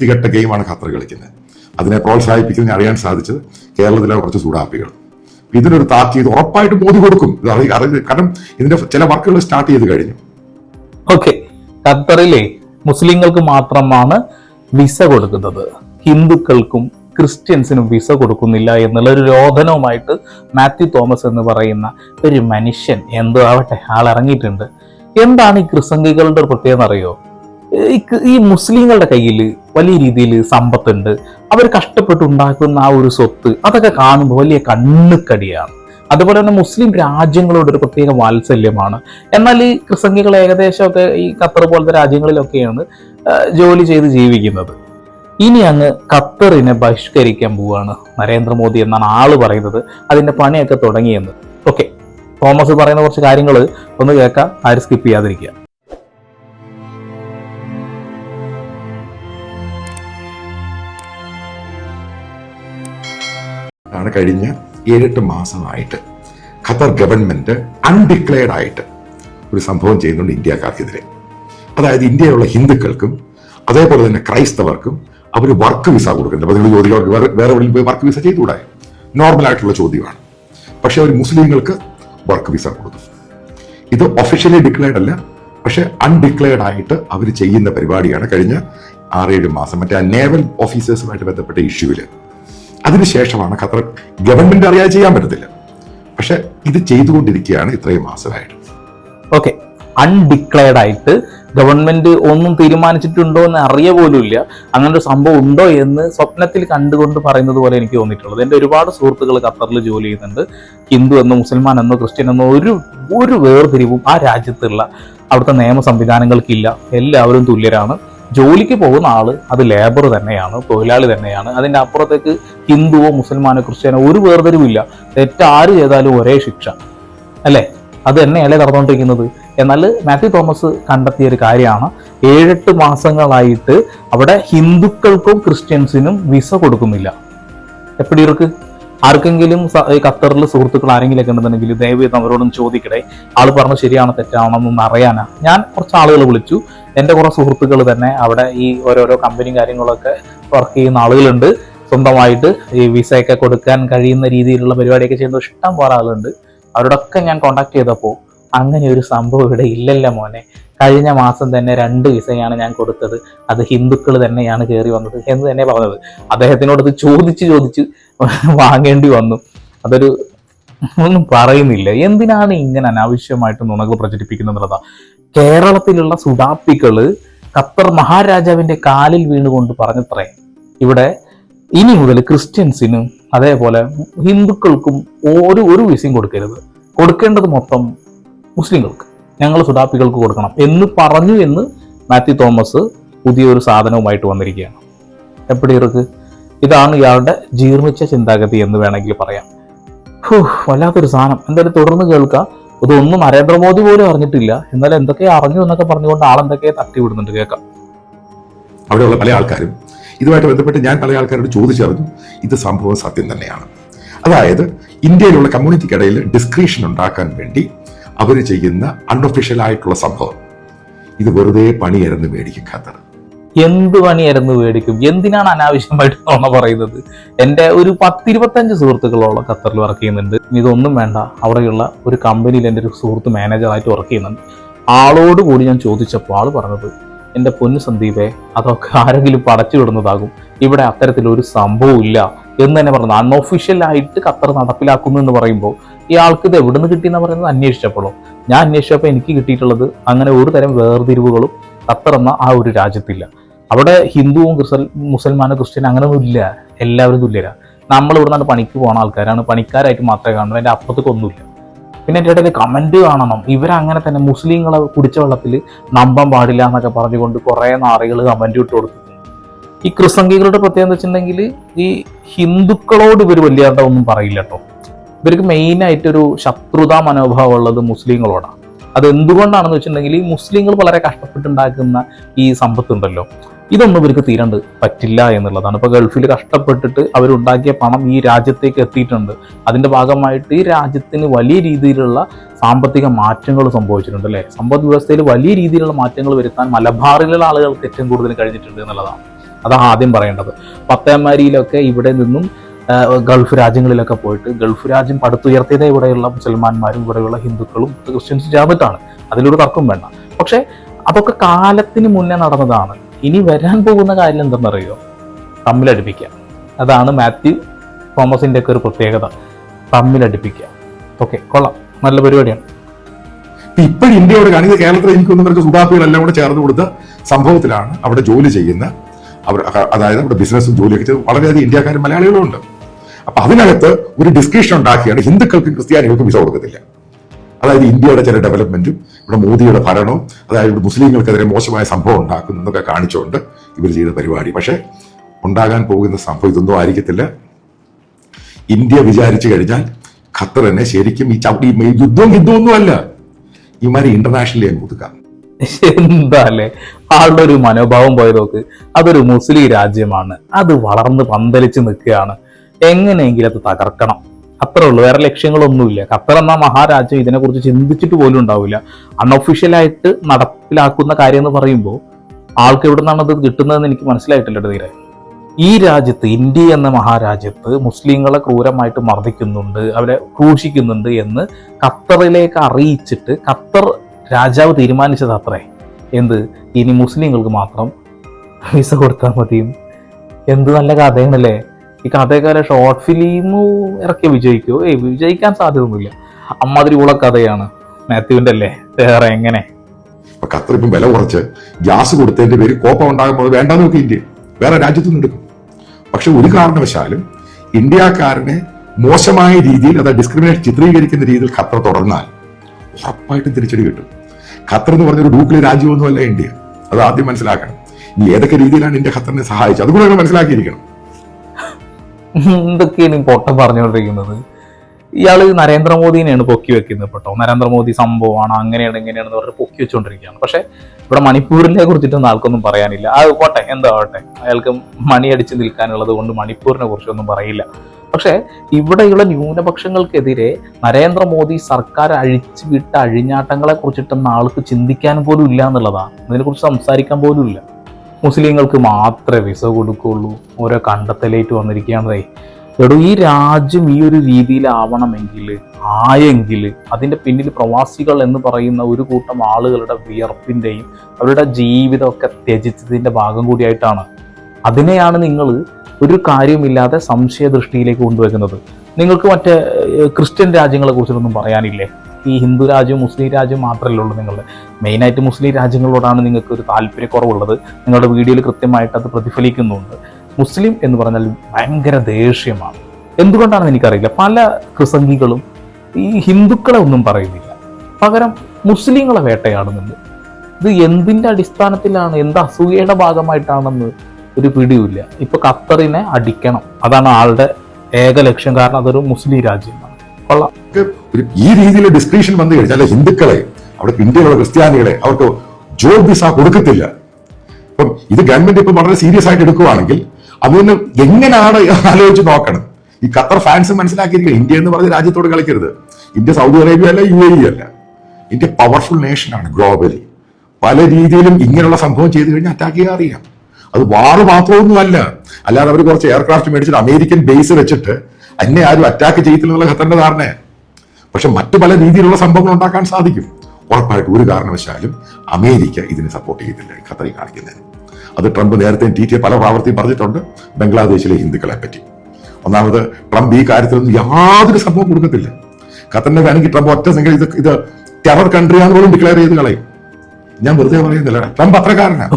വൃത്തികെട്ട ഗെയിമാണ് ഖത്തർ കളിക്കുന്നത്. അതിനെ പ്രോത്സാഹിപ്പിക്കുന്നതിന് അറിയാൻ സാധിച്ചത് കേരളത്തിലെ കുറച്ച് സൂടാപ്പികൾ ഇതിനൊരു താക്കീത് ഉറപ്പായിട്ട് മോദി കൊടുക്കും. കാരണം ഇതിന്റെ ചില വർക്കുകൾ സ്റ്റാർട്ട് ചെയ്ത് കഴിഞ്ഞു. ഓക്കെ ഖത്തറിലെ മുസ്ലിങ്ങൾക്ക് മാത്രമാണ് വിസ കൊടുക്കുന്നത്. ഹിന്ദുക്കൾക്കും ക്രിസ്ത്യൻസിനും വിസ കൊടുക്കുന്നില്ല എന്നുള്ള ഒരു രോധനവുമായിട്ട് മാത്യു തോമസ് എന്ന് പറയുന്ന ഒരു മനുഷ്യൻ എന്തോ ആവട്ടെ ആൾ ഇറങ്ങിയിട്ടുണ്ട് എന്താണ് ഈ ക്രിസംഗികളുടെ പ്രത്യേകത അറിയോ ഈ മുസ്ലിങ്ങളുടെ കയ്യിൽ വലിയ രീതിയിൽ സമ്പത്തുണ്ട്. അവർ കഷ്ടപ്പെട്ടുണ്ടാക്കുന്ന ആ ഒരു സ്വത്ത് അതൊക്കെ കാണുമ്പോൾ വലിയ കണ്ണുക്കടിയാണ്. അതുപോലെ തന്നെ മുസ്ലിം രാജ്യങ്ങളോട് ഒരു പ്രത്യേക വാത്സല്യമാണ്. എന്നാൽ ഈ ക്രിസംഗികൾ ഏകദേശമൊക്കെ ഈ ഖത്തർ പോലത്തെ രാജ്യങ്ങളിലൊക്കെയാണ് ജോലി ചെയ്ത് ജീവിക്കുന്നത്. ഇനി അങ്ങ് ഖത്തറിനെ ബഹിഷ്കരിക്കാൻ പോവുകയാണ് നരേന്ദ്രമോദി എന്നാണ് ആൾ പറയുന്നത്. അതിന്റെ പണിയൊക്കെ തുടങ്ങിയെന്ന്. ഓക്കെ. തോമസ് പറയുന്ന കുറച്ച് കാര്യങ്ങൾ ഒന്ന് കേൾക്കാം ആര് സ്കിപ്പ് ചെയ്യാതിരിക്കുക. ആണ് കഴിഞ്ഞ ഏഴെട്ട് മാസമായിട്ട് ഖത്തർ ഗവൺമെന്റ് അൺഡിക്ലെയർഡ് ആയിട്ട് ഒരു സംഭവം ചെയ്യുന്നുണ്ട് ഇന്ത്യക്കാർക്കെതിരെ. അതായത് ഇന്ത്യയിലുള്ള ഹിന്ദുക്കൾക്കും അതേപോലെ തന്നെ ക്രൈസ്തവർക്കും അവർ വർക്ക് വിസ കൊടുക്കുന്നുണ്ട്. അപ്പോൾ നിങ്ങൾ ചോദിക്കും അവർക്ക് വേറെ വേറെ എവിടെയും പോയി വർക്ക് വിസ ചെയ്തുകൂടെ? നോർമൽ ആയിട്ടുള്ള ചോദ്യമാണ്. പക്ഷേ അവർ മുസ്ലിങ്ങൾക്ക് വർക്ക് വിസ കൊടുക്കും ഇത് ഒഫീഷ്യലി ഡിക്ലെയർഡ് അല്ല പക്ഷേ അൺഡിക്ലെയർഡ് ആയിട്ട് അവർ ചെയ്യുന്ന പരിപാടിയാണ് കഴിഞ്ഞ ആറേഴ് മാസം. മറ്റേ നേവൽ ഓഫീസേഴ്സുമായിട്ട് ബന്ധപ്പെട്ട ഇഷ്യൂവിൽ അതിനുശേഷമാണ് ഖത്തർ ഗവൺമെന്റ് അറിയാതെ ചെയ്യാൻ പറ്റത്തില്ല. പക്ഷെ ഇത് ചെയ്തുകൊണ്ടിരിക്കുകയാണ് ഇത്രയും മാസമായിട്ട്. ഓക്കെ. അൺഡിക്ലെയർഡ് ആയിട്ട് ഗവൺമെന്റ് ഒന്നും തീരുമാനിച്ചിട്ടുണ്ടോ എന്ന് അറിയ പോലും ഇല്ല അങ്ങനെ ഒരു സംഭവം ഉണ്ടോ എന്ന് സ്വപ്നത്തിൽ കണ്ടുകൊണ്ട് പറയുന്നത് പോലെ എനിക്ക് തോന്നിയിട്ടുള്ളത്. എന്റെ ഒരുപാട് സുഹൃത്തുക്കൾ ഖത്തറിൽ ജോലി ചെയ്യുന്നുണ്ട്. ഹിന്ദു എന്നോ മുസൽമാൻ എന്നോ ക്രിസ്ത്യൻ എന്നോ ഒരു ഒരു വേർതിരിവും ആ രാജ്യത്തുള്ള അവിടുത്തെ നിയമ സംവിധാനങ്ങൾക്കില്ല എല്ലാവരും തുല്യരാണ്. ജോലിക്ക് പോകുന്ന ആൾ അത് ലേബർ തന്നെയാണ് തൊഴിലാളി തന്നെയാണ്. അതിന്റെ അപ്പുറത്തേക്ക് ഹിന്ദുവോ മുസൽമാനോ ക്രിസ്ത്യാനോ ഒരു വേർതിരിവില്ല തെറ്റാര് ചെയ്താലും ഒരേ ശിക്ഷ. അല്ലേ? അത് തന്നെയല്ലേ നടന്നുകൊണ്ടിരിക്കുന്നത് എന്നാൽ മാത്യു തോമസ് കണ്ടെത്തിയ ഒരു കാര്യമാണ്. ഏഴെട്ട് മാസങ്ങളായിട്ട് അവിടെ ഹിന്ദുക്കൾക്കും ക്രിസ്ത്യൻസിനും വിസ കൊടുക്കുന്നില്ല. എപ്പടി ഇവർക്ക്? ആർക്കെങ്കിലും ഖത്തറിൽ സുഹൃത്തുക്കൾ ആരെങ്കിലൊക്കെ ഉണ്ടെന്നുണ്ടെങ്കിൽ ദയവ് അവരോടൊന്ന് ചോദിക്കണേ ആൾ പറഞ്ഞ ശരിയാണോ തെറ്റാണോ എന്നൊന്ന് അറിയാനാ. ഞാൻ കുറച്ച് ആളുകൾ വിളിച്ചു. എന്റെ കുറേ സുഹൃത്തുക്കൾ തന്നെ അവിടെ ഈ ഓരോരോ കമ്പനിയും കാര്യങ്ങളൊക്കെ വർക്ക് ചെയ്യുന്ന ആളുകളുണ്ട്. സ്വന്തമായിട്ട് ഈ വിസയൊക്കെ കൊടുക്കാൻ കഴിയുന്ന രീതിയിലുള്ള പരിപാടിയൊക്കെ ചെയ്യുന്ന ഇഷ്ടം പോലെ ആളുണ്ട്. അവരോടൊക്കെ ഞാൻ കോണ്ടാക്ട് ചെയ്തപ്പോൾ അങ്ങനെ ഒരു സംഭവം ഇവിടെ ഇല്ലല്ല മോനെ. കഴിഞ്ഞ മാസം തന്നെ രണ്ട് വിസയാണ് ഞാൻ കൊടുത്തത്. അത് ഹിന്ദുക്കൾ തന്നെയാണ് കയറി വന്നത് എന്ന് തന്നെ പറഞ്ഞത്. അദ്ദേഹത്തിനോട് ഇത് ചോദിച്ച് ചോദിച്ച് വാങ്ങേണ്ടി വന്നു. അതൊരു ഒന്നും പറയുന്നില്ല. എന്തിനാണ് ഇങ്ങനെ അനാവശ്യമായിട്ട് നുണകൾ പ്രചരിപ്പിക്കുന്നത് കേരളത്തിലുള്ള സുഡാപ്പികൾ ഖത്തർ മഹാരാജാവിന്റെ കാലിൽ വീണുകൊണ്ട് പറഞ്ഞത്രേ. ഇവിടെ ഇനി മുതൽ ക്രിസ്ത്യൻസിനും അതേപോലെ ഹിന്ദുക്കൾക്കും ഒരു ഒരു വിസയും കൊടുക്കരുത്. കൊടുക്കേണ്ടത് മൊത്തം മുസ്ലിങ്ങൾക്ക്. ഞങ്ങൾ സുഡാപ്പികൾക്ക് കൊടുക്കണം എന്ന് പറഞ്ഞു എന്ന് മാത്യു തോമസ് പുതിയൊരു സാധനവുമായിട്ട് വന്നിരിക്കുകയാണ്. എപ്പടി ഇറക്ക് ഇതാണ് ഇയാളുടെ ജീർണിച്ച ചിന്താഗതി എന്ന് വേണമെങ്കിൽ പറയാം. വല്ലാത്തൊരു സാധനം. എന്തായാലും തുടർന്ന് കേൾക്കാം. ഇതൊന്നും നരേന്ദ്രമോദി പോലും അറിഞ്ഞിട്ടില്ല. എന്നാൽ എന്തൊക്കെ അറിഞ്ഞു എന്നൊക്കെ പറഞ്ഞുകൊണ്ട് ആളെന്തൊക്കെ തട്ടി വിടുന്നുണ്ട് കേൾക്കാം. അവിടെയുള്ള പല ആൾക്കാരും ഇതുമായിട്ട് ബന്ധപ്പെട്ട് ഞാൻ പല ആൾക്കാരോട് ചോദിച്ചറിഞ്ഞു ഇത് സംഭവം സത്യം തന്നെയാണ്. അതായത് ഇന്ത്യയിലുള്ള കമ്മ്യൂണിറ്റിക്കിടയിൽ ഡിസ്ക്രിപ്ഷൻ ഉണ്ടാക്കാൻ വേണ്ടി അവർ ചെയ്യുന്ന അൺഒഫീഷ്യൽ ആയിട്ടുള്ള സംഭവം. ഇത് വെറുതെ പണിയരന്ന് മേടിക്കും ഖത്തർ. എന്ത് പണിയായിരുന്നു മേടിക്കും? എന്തിനാണ് അനാവശ്യമായിട്ട് നുണ പറയുന്നത്? എന്റെ ഒരു പത്തിരുപത്തഞ്ച് സുഹൃത്തുക്കളോളം ഖത്തറിൽ വർക്ക് ചെയ്യുന്നുണ്ട്. ഇതൊന്നും വേണ്ട. അവിടെയുള്ള ഒരു കമ്പനിയിൽ എന്റെ ഒരു സുഹൃത്ത് മാനേജറായിട്ട് വർക്ക് ചെയ്യുന്നുണ്ട്. ആളോട് കൂടി ഞാൻ ചോദിച്ചപ്പോൾ ആൾ പറഞ്ഞത് എന്റെ പൊന്നു സന്ദീപെ അതൊക്കെ ആരെങ്കിലും പടച്ചു വിടുന്നതാകും. ഇവിടെ അത്തരത്തിലൊരു സംഭവം ഇല്ല. എന്ന് തന്നെ പറഞ്ഞത് അൺഒഫീഷ്യലായിട്ട് ഖത്തർ നടപ്പിലാക്കുന്നു എന്ന് പറയുമ്പോൾ ഇയാൾക്ക് ഇത് എവിടെ നിന്ന് കിട്ടിയെന്ന് പറയുന്നത് അന്വേഷിച്ചപ്പോഴോ? ഞാൻ അന്വേഷിച്ചപ്പോൾ എനിക്ക് കിട്ടിയിട്ടുള്ളത് അങ്ങനെ ഒരു തരം വേർതിരിവുകളും ഖത്തർ എന്ന ആ ഒരു രാജ്യത്തില്ല. അവിടെ ഹിന്ദുവും ക്രിസ്ത്യൻ മുസൽമാനോ ക്രിസ്ത്യൻ അങ്ങനെയൊന്നും ഇല്ല. എല്ലാവരും തുല്യരാ. നമ്മൾ ഇവിടെ നിന്ന് പണിക്ക് പോകുന്ന ആൾക്കാരാണ്. പണിക്കാരായിട്ട് മാത്രമേ കാണുന്നു അതിന്റെ അപ്പുറത്തേക്കൊന്നുമില്ല പിന്നെ എന്റെ ഇടയിൽ കമന്റ് കാണണം. ഇവരങ്ങനെ തന്നെ മുസ്ലിങ്ങളെ കുടിച്ച വെള്ളത്തിൽ നമ്പാൻ പാടില്ല എന്നൊക്കെ പറഞ്ഞുകൊണ്ട് കുറേ നാറികൾ കമന്റ് ഇട്ട് കൊടുത്തിട്ടുണ്ട്. ഈ ക്രിസംഗികളുടെ പ്രത്യേകത എന്ന് വെച്ചിട്ടുണ്ടെങ്കിൽ ഈ ഹിന്ദുക്കളോട് ഇവർ വലിയ ഒന്നും പറയില്ല കേട്ടോ. ഇവർക്ക് മെയിനായിട്ടൊരു ശത്രുതാ മനോഭാവം ഉള്ളത് മുസ്ലിങ്ങളോടാണ് അത് എന്തുകൊണ്ടാണെന്ന് വെച്ചിട്ടുണ്ടെങ്കിൽ ഈ മുസ്ലിങ്ങൾ വളരെ കഷ്ടപ്പെട്ടുണ്ടാക്കുന്ന ഈ സമ്പത്തുണ്ടല്ലോ. ഇതൊന്നും ഇവർക്ക് തീരണ്ട് പറ്റില്ല എന്നുള്ളതാണ്. ഇപ്പൊ ഗൾഫിൽ കഷ്ടപ്പെട്ടിട്ട് അവരുണ്ടാക്കിയ പണം ഈ രാജ്യത്തേക്ക് എത്തിയിട്ടുണ്ട്. അതിന്റെ ഭാഗമായിട്ട് ഈ രാജ്യത്തിന് വലിയ രീതിയിലുള്ള സാമ്പത്തിക മാറ്റങ്ങൾ സംഭവിച്ചിട്ടുണ്ട് അല്ലേ? സമ്പദ് വ്യവസ്ഥയിൽ വലിയ രീതിയിലുള്ള മാറ്റങ്ങൾ വരുത്താൻ മലബാറിലുള്ള ആളുകൾക്ക് ഏറ്റവും കൂടുതൽ കഴിഞ്ഞിട്ടുണ്ട് എന്നുള്ളതാണ്. അതാണ് ആദ്യം പറയേണ്ടത്. പത്തേമാരിയിലൊക്കെ ഇവിടെ നിന്നും ഗൾഫ് രാജ്യങ്ങളിലൊക്കെ പോയിട്ട് ഗൾഫ് രാജ്യം പടുത്തുയർത്തിയതേ ഇവിടെയുള്ള മുസൽമാന്മാരും ഇവിടെയുള്ള ഹിന്ദുക്കളും ക്രിസ്ത്യൻസ് ചേർന്നിട്ടാണ് അതിലൊരു തർക്കം വേണ്ട. പക്ഷെ അതൊക്കെ കാലത്തിന് മുന്നേ നടന്നതാണ്. ഇനി വരാൻ പോകുന്ന കാര്യം എന്തെന്നറിയോ? തമ്മിലടിപ്പിക്കുക. അതാണ് മാത്യു തോമസിന്റെ ഒക്കെ ഒരു പ്രത്യേകത. തമ്മിലടിപ്പിക്കുക. ഓക്കെ കൊള്ളാം. നല്ല പരിപാടിയാണ്. ഇപ്പോഴും ഇന്ത്യയോട് കാണിക്കുന്ന കേരളത്തിൽ എനിക്ക് തോന്നുന്ന സുഡാപ്പികളെല്ലാം കൂടെ ചേർന്ന് കൊടുത്ത സംഭവത്തിലാണ് അവിടെ ജോലി ചെയ്യുന്ന. അവർ അതായത് അവിടെ ബിസിനസ്സും ജോലിയൊക്കെ ചെയ്ത് വളരെയധികം ഇന്ത്യക്കാരും മലയാളികളും ഉണ്ട്. അപ്പൊ അതിനകത്ത് ഒരു ഡിസ്കഷൻ ഉണ്ടാക്കിയാണ് ഹിന്ദുക്കൾക്കും ക്രിസ്ത്യാനികൾക്കും വിസ കൊടുക്കത്തില്ല. അതായത് ഇന്ത്യയുടെ ചില ഡെവലപ്മെന്റും ഇവിടെ മോദിയുടെ ഭരണവും അതായത് ഇവിടെ മുസ്ലിങ്ങൾക്കെതിരെ മോശമായ സംഭവം ഉണ്ടാക്കുന്നു എന്നൊക്കെ കാണിച്ചുകൊണ്ട് ഇവർ ചെയ്ത പരിപാടി. പക്ഷേ ഉണ്ടാകാൻ പോകുന്ന സംഭവം ഇതൊന്നും ആയിരിക്കത്തില്ല. ഇന്ത്യ വിചാരിച്ചു കഴിഞ്ഞാൽ ഖത്തറിനെ ശരിക്കും ഈ ചവിട്ടി ഈ യുദ്ധവും യുദ്ധമൊന്നും അല്ല ഇമാരെ ഇന്റർനാഷണലി അങ്ങ് ഒതുക്കാം. എന്താ അല്ലേ ആളുടെ ഒരു മനോഭാവം പോയി അതൊരു മുസ്ലിം രാജ്യമാണ്. അത് വളർന്ന് പന്തലിച്ച് നിൽക്കുകയാണ്. എങ്ങനെയെങ്കിലും അത് തകർക്കണം. അത്രേ ഉള്ളൂ. വേറെ ലക്ഷ്യങ്ങളൊന്നുമില്ല. ഖത്തർ എന്ന മഹാരാജ്യം ഇതിനെക്കുറിച്ച് ചിന്തിച്ചിട്ട് പോലും ഉണ്ടാവില്ല. അൺഒഫീഷ്യലായിട്ട് നടപ്പിലാക്കുന്ന കാര്യം എന്ന് പറയുമ്പോൾ ആൾക്ക് എവിടെ നിന്നാണ് അത് കിട്ടുന്നതെന്ന് എനിക്ക് മനസ്സിലായിട്ടില്ല തീരെ ഈ രാജ്യത്ത് ഇന്ത്യ എന്ന മഹാരാജ്യത്ത് മുസ്ലിങ്ങളെ ക്രൂരമായിട്ട് മർദ്ദിക്കുന്നുണ്ട് അവരെ ക്രൂശിക്കുന്നുണ്ട് എന്ന് ഖത്തറിലേക്ക് അറിയിച്ചിട്ട് ഖത്തർ രാജാവ് തീരുമാനിച്ചത് അത്രേ. എന്ത്? ഇനി മുസ്ലിങ്ങൾക്ക് മാത്രം വിസ കൊടുത്താൽ മതിയും. എന്ത് നല്ല കഥയാണല്ലേ? ഈ കഥയൊക്കെ ഷോർട്ട് ഫിലിം ഇറക്കി വിജയിക്കോ? ഏയ് വിജയിക്കാൻ സാധ്യതയൊന്നുമില്ല. അമ്മാതിരി ഉള്ള കഥയാണ് മാത്യുവിന്റെ അല്ലേ? വേറെ എങ്ങനെ? ഖത്തർ ഇപ്പം വില കുറച്ച്. ഗ്യാസ് കൊടുത്തതിന്റെ പേര് കോപ്പം ഉണ്ടാകുമ്പോൾ വേണ്ടാന്ന് നോക്കി ഇന്ത്യ. വേറെ രാജ്യത്തു നിന്ന് എടുക്കും. പക്ഷെ ഒരു കാരണവശാലും ഇന്ത്യക്കാരനെ മോശമായ രീതിയിൽ അത് ഡിസ്ക്രിമിനേറ്റ് ചിത്രീകരിക്കുന്ന രീതിയിൽ ഖത്തർ തുടർന്നാൽ ഉറപ്പായിട്ടും തിരിച്ചടി കിട്ടും. ഖത്തർ എന്ന് പറഞ്ഞ ഒരു ഡൂക്കിലെ രാജ്യമൊന്നുമല്ല ഇന്ത്യ. അത് ആദ്യം മനസ്സിലാക്കണം. ഇനി ഏതൊക്കെ രീതിയിലാണ് ഇന്ത്യ ഖത്തറിനെ സഹായിച്ചത്? അതുകൂടെ മനസ്സിലാക്കിയിരിക്കണം. എന്തൊക്കെയാണ് ഈ പൊട്ടം പറഞ്ഞുകൊണ്ടിരിക്കുന്നത്? ഇയാൾ നരേന്ദ്രമോദിനെയാണ് പൊക്കി വെക്കുന്നത് പെട്ടോ നരേന്ദ്രമോദി സംഭവമാണ് അങ്ങനെയാണ് ഇങ്ങനെയാണെന്ന് പറഞ്ഞ് പൊക്കി വെച്ചുകൊണ്ടിരിക്കുകയാണ്. പക്ഷെ ഇവിടെ മണിപ്പൂരിനെ കുറിച്ചിട്ടൊന്നും ആൾക്കൊന്നും പറയാനില്ല. ആ പോട്ടെ എന്താ ആവട്ടെ. അയാൾക്ക് മണി അടിച്ച് നിൽക്കാനുള്ളത് കൊണ്ട് മണിപ്പൂരിനെ കുറിച്ചൊന്നും പറയില്ല. പക്ഷെ ഇവിടെയുള്ള ന്യൂനപക്ഷങ്ങൾക്കെതിരെ നരേന്ദ്രമോദി സർക്കാർ അഴിച്ചു വിട്ട അഴിഞ്ഞാട്ടങ്ങളെ കുറിച്ചിട്ടൊന്നും ആൾക്ക് ചിന്തിക്കാൻ പോലും ഇല്ല എന്നുള്ളതാണ്. അതിനെക്കുറിച്ച് സംസാരിക്കാൻ പോലും ഇല്ല. മുസ്ലിങ്ങൾക്ക് മാത്രമേ വിസ കൊടുക്കുള്ളൂ. ഓരോ കണ്ടെത്തലേറ്റ് വന്നിരിക്കുകയാണേ. എടോ ഈ രാജ്യം ഈ ഒരു രീതിയിലാവണമെങ്കിൽ ആയെങ്കിൽ അതിന്റെ പിന്നിൽ പ്രവാസികൾ എന്ന് പറയുന്ന ഒരു കൂട്ടം ആളുകളുടെ വിയർപ്പിന്റെയും അവരുടെ ജീവിതമൊക്കെ ത്യജിച്ചതിന്റെ ഭാഗം കൂടിയായിട്ടാണ്. അതിനെയാണ് നിങ്ങൾ ഒരു കാര്യമില്ലാതെ സംശയദൃഷ്ടിയിലേക്ക് കൊണ്ടുവയ്ക്കുന്നത് നിങ്ങൾക്ക് മറ്റേ ക്രിസ്ത്യൻ രാജ്യങ്ങളെ കുറിച്ചിട്ടൊന്നും പറയാനില്ലേ? ഈ ഹിന്ദു രാജ്യം മുസ്ലിം രാജ്യം മാത്രമല്ല ഉള്ളൂ നിങ്ങളുടെ. മെയിനായിട്ട് മുസ്ലിം രാജ്യങ്ങളോടാണ് നിങ്ങൾക്ക് ഒരു താല്പര്യക്കുറവുള്ളത്. നിങ്ങളുടെ വീഡിയോയിൽ കൃത്യമായിട്ട് അത് പ്രതിഫലിക്കുന്നുണ്ട്. മുസ്ലിം എന്ന് പറഞ്ഞാൽ ഭയങ്കര ദേഷ്യമാണ്. എന്തുകൊണ്ടാണെന്ന് എനിക്കറിയില്ല. പല കൃസംഗികളും ഈ ഹിന്ദുക്കളെ ഒന്നും പറയുന്നില്ല. പകരം മുസ്ലിങ്ങളെ വേട്ടയാടുന്നുണ്ട്. ഇത് എന്തിന്റെ അടിസ്ഥാനത്തിലാണ്? എന്ത് അസൂയയുടെ ഭാഗമായിട്ടാണെന്ന് ഒരു പിടിയുമില്ല. ഇപ്പൊ ഖത്തറിനെ അടിക്കണം. അതാണ് ആളുടെ ഏക ലക്ഷ്യം. കാരണം അതൊരു മുസ്ലിം രാജ്യമാണ്. കൊള്ളാം. ഈ രീതിയിൽ ഡിസ്ക്രിപ്ഷൻ വന്നു കഴിഞ്ഞാൽ ഹിന്ദുക്കളെ അവിടെ ഇന്ത്യയിലുള്ള ക്രിസ്ത്യാനികളെ അവർക്ക് ജോബ് വിസ കൊടുക്കത്തില്ല. ഇപ്പം ഇത് ഗവൺമെന്റ് ഇപ്പം വളരെ സീരിയസ് ആയിട്ട് എടുക്കുവാണെങ്കിൽ അതിന് എങ്ങനെയാണ് ആലോചിച്ച് നോക്കണം. ഈ ഖത്തർ ഫാൻസ് മനസ്സിലാക്കിയിരിക്കുക. ഇന്ത്യ എന്ന് പറഞ്ഞ രാജ്യത്തോട് കളിക്കരുത്. ഇന്ത്യ സൗദി അറേബ്യ അല്ല യു എ അല്ല. ഇന്ത്യ പവർഫുൾ നേഷൻ ആണ് ഗ്ലോബലി പല രീതിയിലും ഇങ്ങനെയുള്ള സംഭവം ചെയ്തു കഴിഞ്ഞാൽ അറ്റാക്ക് ചെയ്യാൻ അറിയാം. അത് വാറ് മാത്രമൊന്നുമല്ല. അല്ലാതെ അവർ കുറച്ച് എയർക്രാഫ്റ്റ് മേടിച്ചിട്ട് അമേരിക്കൻ ബേസ് വെച്ചിട്ട് അന്നെ ആരും അറ്റാക്ക് ചെയ്യത്തില്ലെന്നുള്ള ഖത്തറിന്റെ ധാരണയാണ് പക്ഷെ മറ്റു പല രീതിയിലുള്ള സംഭവങ്ങൾ ഉണ്ടാക്കാൻ സാധിക്കും. ഉറപ്പായിട്ട് ഒരു കാരണവശാലും അമേരിക്ക ഇതിനെ സപ്പോർട്ട് ചെയ്തില്ല ഖത്തറി കാണിക്കുന്നതിന് അത് ട്രംപ് നേരത്തെ ടി ടി പല പ്രാവർത്തിയും പറഞ്ഞിട്ടുണ്ട്. ബംഗ്ലാദേശിലെ ഹിന്ദുക്കളെ പറ്റി. ഒന്നാമത് ട്രംപ് ഈ കാര്യത്തിലൊന്നും യാതൊരു സംഭവം കൊടുക്കത്തില്ല. ഖത്തറിന്റെ വേണമെങ്കിൽ ട്രംപ് ഒറ്റ സംഖ്യ ഇത് ഇത് ടെറർ കൺട്രിയാന്ന് പോലും ഡിക്ലെയർ ചെയ്ത് കളയും. ഞാൻ വെറുതെ പറയുന്നില്ല ട്രംപ് അത്രക്കാരനാണ്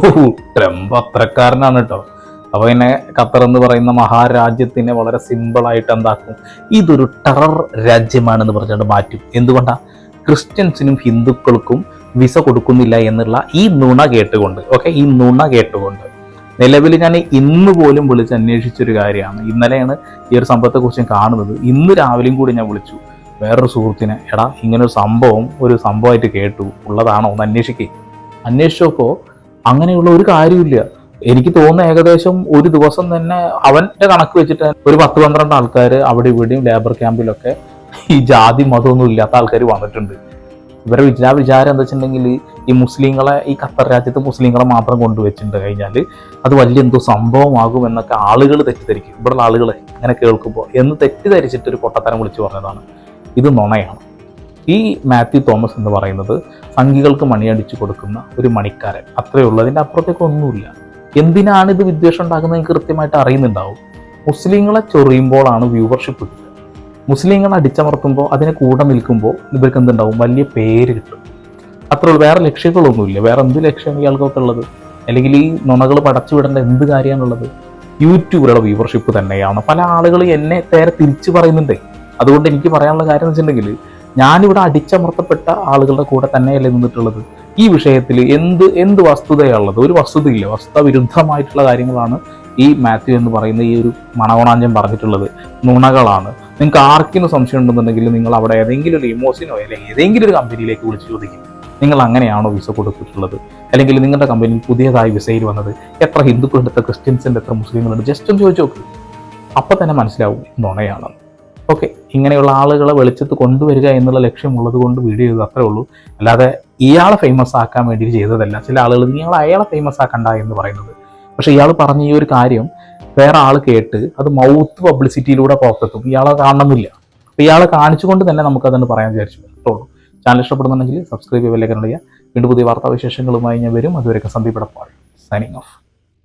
ട്രംപ് അത്രക്കാരനാണ് കേട്ടോ അപ്പൊ പിന്നെ ഖത്തർ എന്ന് പറയുന്ന മഹാരാജ്യത്തിനെ വളരെ സിമ്പിളായിട്ട് എന്താക്കും? ഇതൊരു ടെറർ രാജ്യമാണെന്ന് പറഞ്ഞുകൊണ്ട് മാറ്റും. എന്തുകൊണ്ടാണ് ക്രിസ്ത്യൻസിനും ഹിന്ദുക്കൾക്കും വിസ കൊടുക്കുന്നില്ല എന്നുള്ള ഈ നുണ കേട്ടുകൊണ്ട് ഓക്കെ ഈ നുണ കേട്ടുകൊണ്ട്. നിലവിൽ ഞാൻ ഇന്ന് പോലും വിളിച്ച് അന്വേഷിച്ചൊരു കാര്യമാണ്. ഇന്നലെയാണ് ഈ ഒരു സംഭവത്തെക്കുറിച്ച് ഞാൻ കാണുന്നത്. ഇന്ന് രാവിലെയും കൂടി ഞാൻ വിളിച്ചു. വേറൊരു സുഹൃത്തിനെ എടാ ഇങ്ങനൊരു സംഭവം ഒരു സംഭവമായിട്ട് കേട്ടു. ഉള്ളതാണോ? ഒന്ന് അന്വേഷിക്കേ. അന്വേഷിച്ചപ്പോൾ അങ്ങനെയുള്ള ഒരു കാര്യമില്ല എനിക്ക് തോന്നുന്നു ഏകദേശം ഒരു ദിവസം തന്നെ അവന്റെ കണക്ക് വെച്ചിട്ട് ഒരു പത്ത് പന്ത്രണ്ട് ആൾക്കാർ അവിടെ ഇവിടെയും ലേബർ ക്യാമ്പിലൊക്കെ ഈ ജാതി മതമൊന്നും ഇല്ലാത്ത ആൾക്കാർ വന്നിട്ടുണ്ട്. ഇവരെ വിചാര വിചാരം എന്താ വെച്ചിട്ടുണ്ടെങ്കിൽ ഈ മുസ്ലിങ്ങളെ ഈ ഖത്തർ രാജ്യത്ത് മുസ്ലിങ്ങളെ മാത്രം കൊണ്ടുവച്ചിട്ടുണ്ട് കഴിഞ്ഞാൽ അത് വലിയ എന്തോ സംഭവമാകും എന്നൊക്കെ ആളുകൾ തെറ്റിദ്ധരിക്കും. ഇവിടെയുള്ള ആളുകളെ ഇങ്ങനെ കേൾക്കുമ്പോൾ എന്ന് തെറ്റിദ്ധരിച്ചിട്ട് ഒരു പൊട്ടത്തരം വിളിച്ചു പറഞ്ഞതാണ്. ഇത് നുണയാണ്. ഈ മാത്യു തോമസ് എന്ന് പറയുന്നത് സംഘികൾക്ക് മണിയടിച്ചു കൊടുക്കുന്ന ഒരു മണിക്കാരൻ. അത്രയുള്ളതിന്റെ അപ്പുറത്തേക്കൊന്നുമില്ല എന്തിനാണ് ഇത് വിദ്വേഷം ഉണ്ടാക്കുന്നത് എനിക്ക് കൃത്യമായിട്ട് അറിയുന്നുണ്ടാവും. മുസ്ലിങ്ങളെ ചൊറിയുമ്പോഴാണ് വ്യൂവർഷിപ്പ് കിട്ടുക. മുസ്ലിങ്ങളെ അടിച്ചമർത്തുമ്പോൾ അതിനെ കൂടെ നിൽക്കുമ്പോൾ ഇവർക്ക് എന്തുണ്ടാവും? വലിയ പേര് കിട്ടും. അത്ര വേറെ ലക്ഷ്യങ്ങളൊന്നുമില്ല. വേറെ എന്ത് ലക്ഷ്യമാണ് ഇയാൾക്കൊക്കെ ഉള്ളത്? അല്ലെങ്കിൽ ഈ നുണകൾ പടച്ചു വിടേണ്ട എന്ത് കാര്യമാണുള്ളത്? യൂട്യൂബറുടെ വ്യൂവർഷിപ്പ് തന്നെയാണ്. പല ആളുകളും എന്നെ നേരെ തിരിച്ചു പറയുന്നുണ്ട്. അതുകൊണ്ട് എനിക്ക് പറയാനുള്ള കാര്യം എന്ന് വെച്ചിട്ടുണ്ടെങ്കിൽ ഞാനിവിടെ അടിച്ചമർത്തപ്പെട്ട ആളുകളുടെ കൂടെ തന്നെയല്ലേ നിന്നിട്ടുള്ളത്? ഈ വിഷയത്തിൽ എന്ത് എന്ത് വസ്തുതയുള്ളത് ഒരു വസ്തുതയില്ല. വസ്തുത വിരുദ്ധമായിട്ടുള്ള കാര്യങ്ങളാണ് ഈ മാത്യു എന്ന് പറയുന്ന ഈ ഒരു മണവണാഞ്ചം പറഞ്ഞിട്ടുള്ളത്. നുണകളാണ്. നിങ്ങൾക്ക് ആർക്കിനും സംശയം ഉണ്ടെന്നുണ്ടെങ്കിൽ നിങ്ങൾ അവിടെ ഏതെങ്കിലും ഒരു ഇമോസിനോ അല്ലെങ്കിൽ ഏതെങ്കിലും ഒരു കമ്പനിയിലേക്ക് വിളിച്ച് ചോദിക്കും. നിങ്ങൾ അങ്ങനെയാണോ വിസ കൊടുത്തിട്ടുള്ളത്? അല്ലെങ്കിൽ നിങ്ങളുടെ കമ്പനിയിൽ പുതിയതായി വിസയിൽ വന്നത് എത്ര ഹിന്ദുക്കളുണ്ട് എത്ര ക്രിസ്ത്യൻസിന്റെ എത്ര മുസ്ലിങ്ങളുണ്ട്? ജസ്റ്റ് ഒന്ന് ചോദിച്ചു നോക്ക്. അപ്പം തന്നെ മനസ്സിലാവും നുണയാണ്. ഓക്കെ ഇങ്ങനെയുള്ള ആളുകളെ വെളിച്ചത്ത് കൊണ്ടുവരിക എന്നുള്ള ലക്ഷ്യമുള്ളത് കൊണ്ട് വീഡിയോ ചെയ്തത് അത്രേ ഉള്ളൂ. അല്ലാതെ ഇയാളെ ഫേമസ് ആക്കാൻ വേണ്ടി ചെയ്തതല്ല. ചില ആളുകൾ നിങ്ങൾ അയാളെ ഫേമസ് ആക്കണ്ട എന്ന് പറയുന്നത്. പക്ഷെ ഇയാൾ പറഞ്ഞ ഈ ഒരു കാര്യം വേറെ ആൾ കേട്ട് അത് മൗത്ത് പബ്ലിസിറ്റിയിലൂടെ പുറത്തെത്തും. ഇയാളെ കാണണമെന്നില്ല. അപ്പോൾ ഇയാളെ കാണിച്ചുകൊണ്ട് തന്നെ നമുക്ക് പറയാൻ വിചാരിച്ചു. അത്രേ ഉള്ളൂ. ചാനൽ ഇഷ്ടപ്പെടുന്നുണ്ടെങ്കിൽ സബ്സ്ക്രൈബ് ചെയ്യുക വീണ്ടും പുതിയ വാർത്താവിശേഷങ്ങളുമായി ഞാൻ വരും. അതുവരെയൊക്കെ സന്ദീപ് സൈനിങ് ഓഫ്